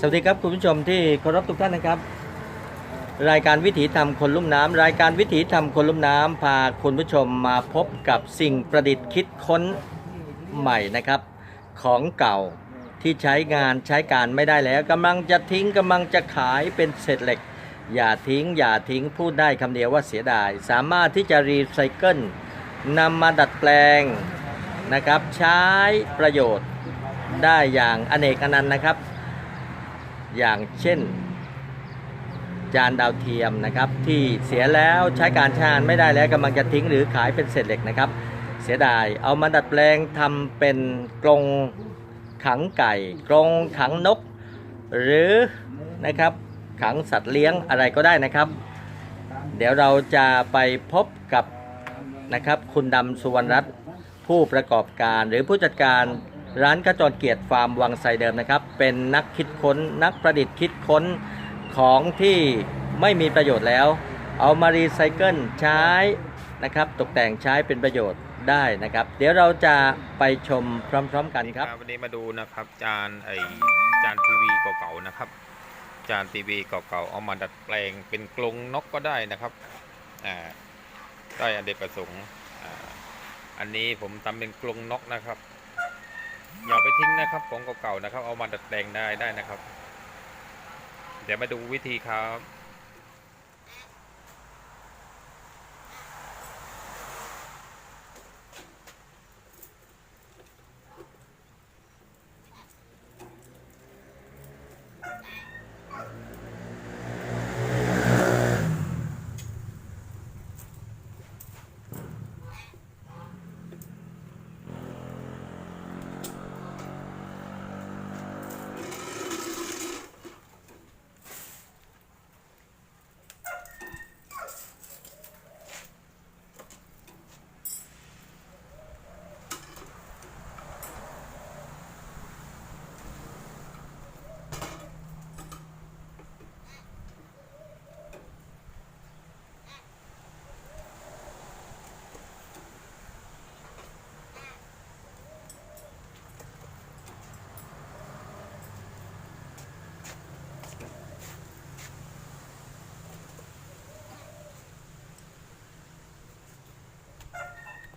สวัสดีครับคุณผู้ชมที่เคารพทุกท่านนะครับ รายการวิถีธรรมคนลุ่มน้ำรายการวิถีธรรมคนลุ่มน้ำพาคุณผู้ชมมาพบกับสิ่งประดิษฐ์คิดค้นใหม่นะครับ ของเก่าที่ใช้งานใช้การไม่ได้แล้วกำลังจะทิ้งกำลังจะขายเป็นเศษเหล็ก อย่าทิ้ง อย่าทิ้งพูดได้คำเดียวว่าเสียดาย สามารถที่จะรีไซเคิลนำมาดัดแปลงนะครับ ใช้ประโยชน์ได้อย่างอเนกอนันต์นะครับ อย่างเช่น จานดาวเทียมนะครับ ที่เสียแล้วใช้การชานไม่ได้แล้วกำลังจะทิ้งหรือขายเป็นเศษเหล็กนะครับ เสียดายเอามาดัดแปลงทำเป็นกรงขังไก่ กรงขังนก หรือนะครับขังสัตว์เลี้ยงอะไรก็ได้นะครับ เดี๋ยวเราจะไปพบกับนะครับคุณดำสุวรรณรัตน์ผู้ประกอบการหรือผู้จัดการ ร้านกระจรเกียรติฟาร์มวังไซเดิมนะครับ เป็นนักคิดค้นนักประดิษฐ์คิดค้นของที่ไม่มีประโยชน์แล้ว เอามารีไซเคิลใช้นะครับ ตกแต่งใช้เป็นประโยชน์ได้นะครับ เดี๋ยวเราจะไปชมพร้อม ๆ กันครับ วันนี้มาดูนะครับจานไอจานทีวีเก่าๆนะครับ จานทีวีเก่าๆเอามาดัดแปลงเป็นกรงนกก็ได้นะครับอ่าได้อเนกประสงค์อ่าอันนี้ผมทำเป็นกรงนกนะครับ อย่าไปทิ้งนะครับของเก่าๆนะครับ เอามาดัดแปลงได้ได้นะครับ เดี๋ยวมาดูวิธีครับ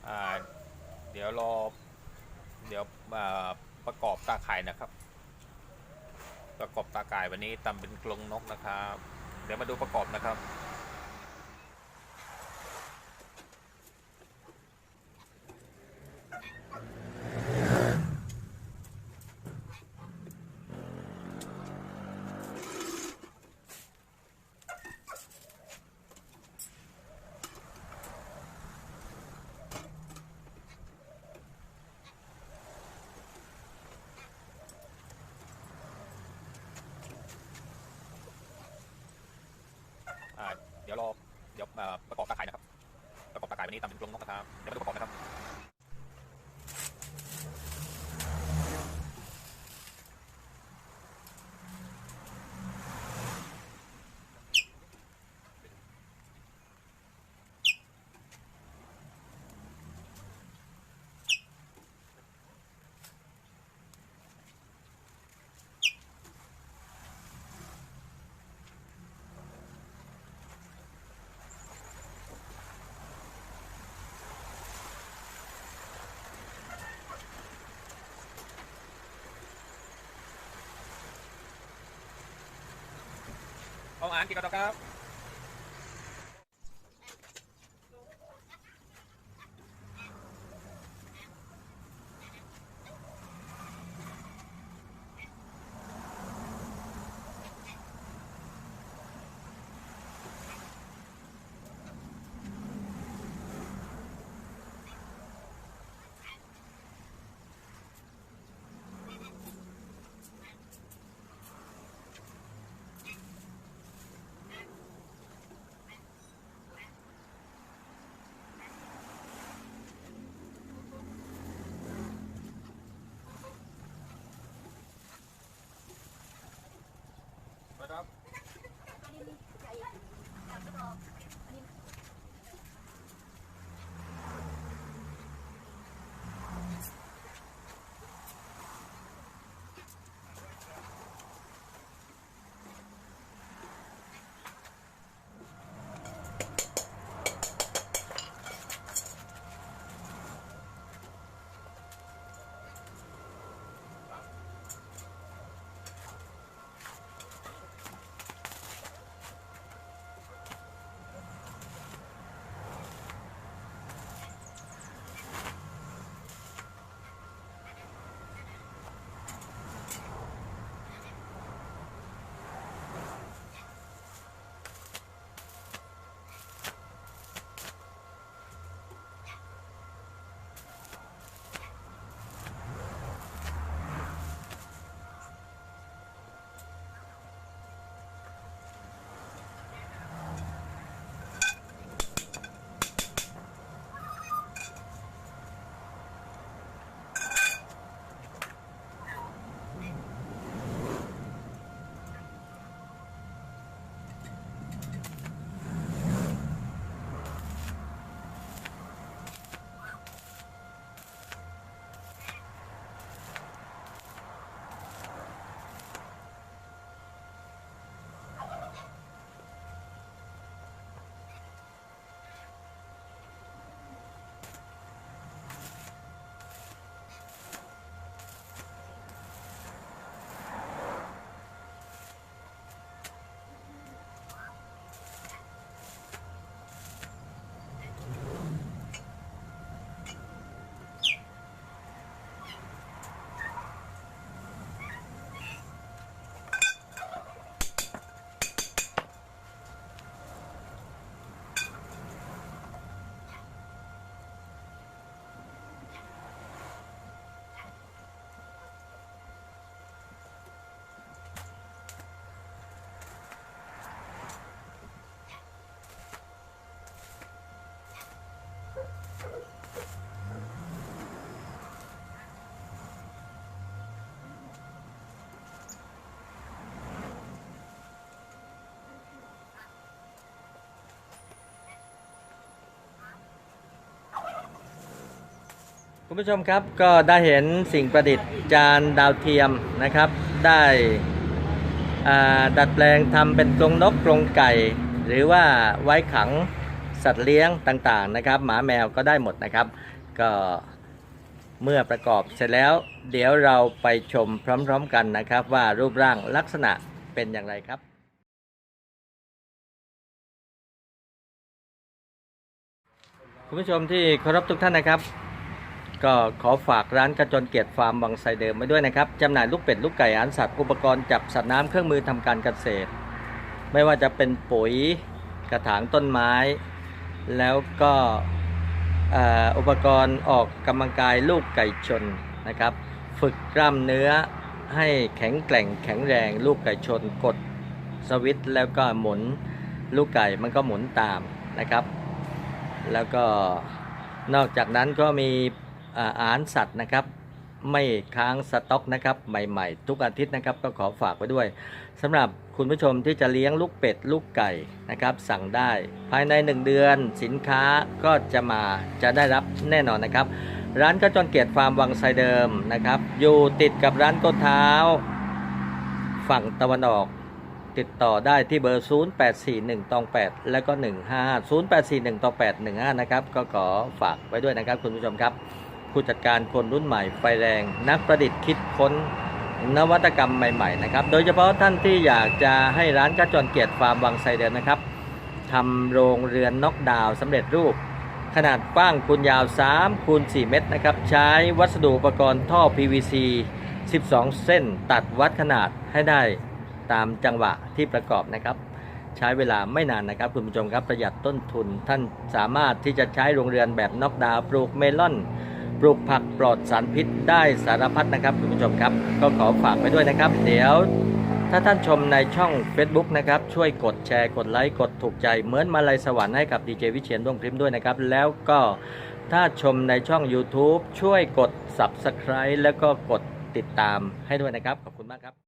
อ่าเดี๋ ยวรอ เดี๋ยวประกอบตาข่ายนะครับ ประกอบตาข่ายวันนี้ทำเป็นกรงนกนะครับ เดี๋ยวมาดูประกอบนะครับ เดี๋ยวรอเดี๋ยวประกอบตาข่ายนะครับประกอบตาข่ายวันนี้ตามเป็นกลงนกนะครับเดี๋ยวมาดูประกอบนะครับ เอาอ่านกี่กระดอกครับ คุณผู้ชมครับก็ได้เห็นสิ่งประดิษฐ์จานดาวเทียมนะครับ ได้ดัดแปลงทำเป็นกรงนกกรงไก่ หรือว่าไว้ขังสัตว์เลี้ยงต่างๆนะครับ หมาแมวก็ได้หมดนะครับ ก็เมื่อประกอบเสร็จแล้ว เดี๋ยวเราไปชมพร้อมๆกันนะครับ ว่ารูปร่างลักษณะเป็นอย่างไรครับคุณผู้ชมที่เคารพทุกท่านนะครับ ก็ขอฝากร้านกระจรเกียรติฟาร์มบางไทรเดิมไว้ด้วยนะครับจำหน่ายลูกเป็ดลูกไก่อาหารสัตว์อุปกรณ์จับสัตว์น้ำเครื่องมือทำการเกษตร ไม่ว่าจะเป็นปุ๋ยกระถางต้นไม้ แล้วก็อุปกรณ์ออกกำลังกายลูกไก่ชนนะครับ ฝึกกล้ามเนื้อให้แข็งแกร่งแข็งแรงลูกไก่ชนกดสวิตช์แล้วก็หมุนลูกไก่มันก็หมุนตามนะครับ แล้วก็นอกจากนั้นก็มี อ่าหารสัตว์นะครับ ไม่ค้างสต็อกนะครับ ใหม่ๆ ทุกอาทิตย์นะครับ ก็ขอฝากไว้ด้วยสำหรับคุณผู้ชมที่จะเลี้ยงลูกเป็ดลูกไก่นะครับ สั่งได้ภายใน 1 เดือนสินค้าก็จะมาจะได้รับแน่นอนนะครับ ร้านกระจรเกียรติฟาร์มวังไซเดิมนะครับ อยู่ติดกับร้านก้เท้า ฝั่งตะวันออกติดต่อได้ที่เบอร์ 0841ตอง8 แล้วก็ 15 0841ตอง8 15 นะครับ ก็ขอฝากไว้ด้วยนะครับคุณผู้ชมครับ ผู้จัดการคนรุ่นใหม่ไฟแรง นักประดิษฐ์คิดค้นนวัตกรรมใหม่ๆนะครับ โดยเฉพาะท่านที่อยากจะให้ร้านกระจรเกียรติฟาร์มวังไซเดิมนะครับทำโรงเรือนน็อกดาวสำเร็จรูป ขนาดกว้างคูณยาว3คูณ4เมตรนะครับ ใช้วัสดุอุปกรณ์ท่อ PVC 12 เส้น ตัดวัดขนาดให้ได้ตามจังหวะที่ประกอบนะครับ ใช้เวลาไม่นานนะครับ คุณผู้ชมครับประหยัดต้นทุน ท่านสามารถที่จะใช้โรงเรือนแบบน็อกดาวปลูกเมลอน ปลูกผักปลอดสารพิษได้สารพัดนะครับคุณผู้ชมครับ ก็ขอฝากไปด้วยนะครับ เดี๋ยวถ้าท่านชมในช่อง Facebook นะครับ ช่วยกดแชร์กดไลค์กดถูกใจ เหมือนมาลัยสวรรค์ให้กับดีเจวิเชียนดวงพริมด้วยนะครับ แล้วก็ถ้าชมในช่อง YouTube ช่วยกด Subscribe แล้วก็กดติดตามให้ด้วยนะครับ ขอบคุณมากครับ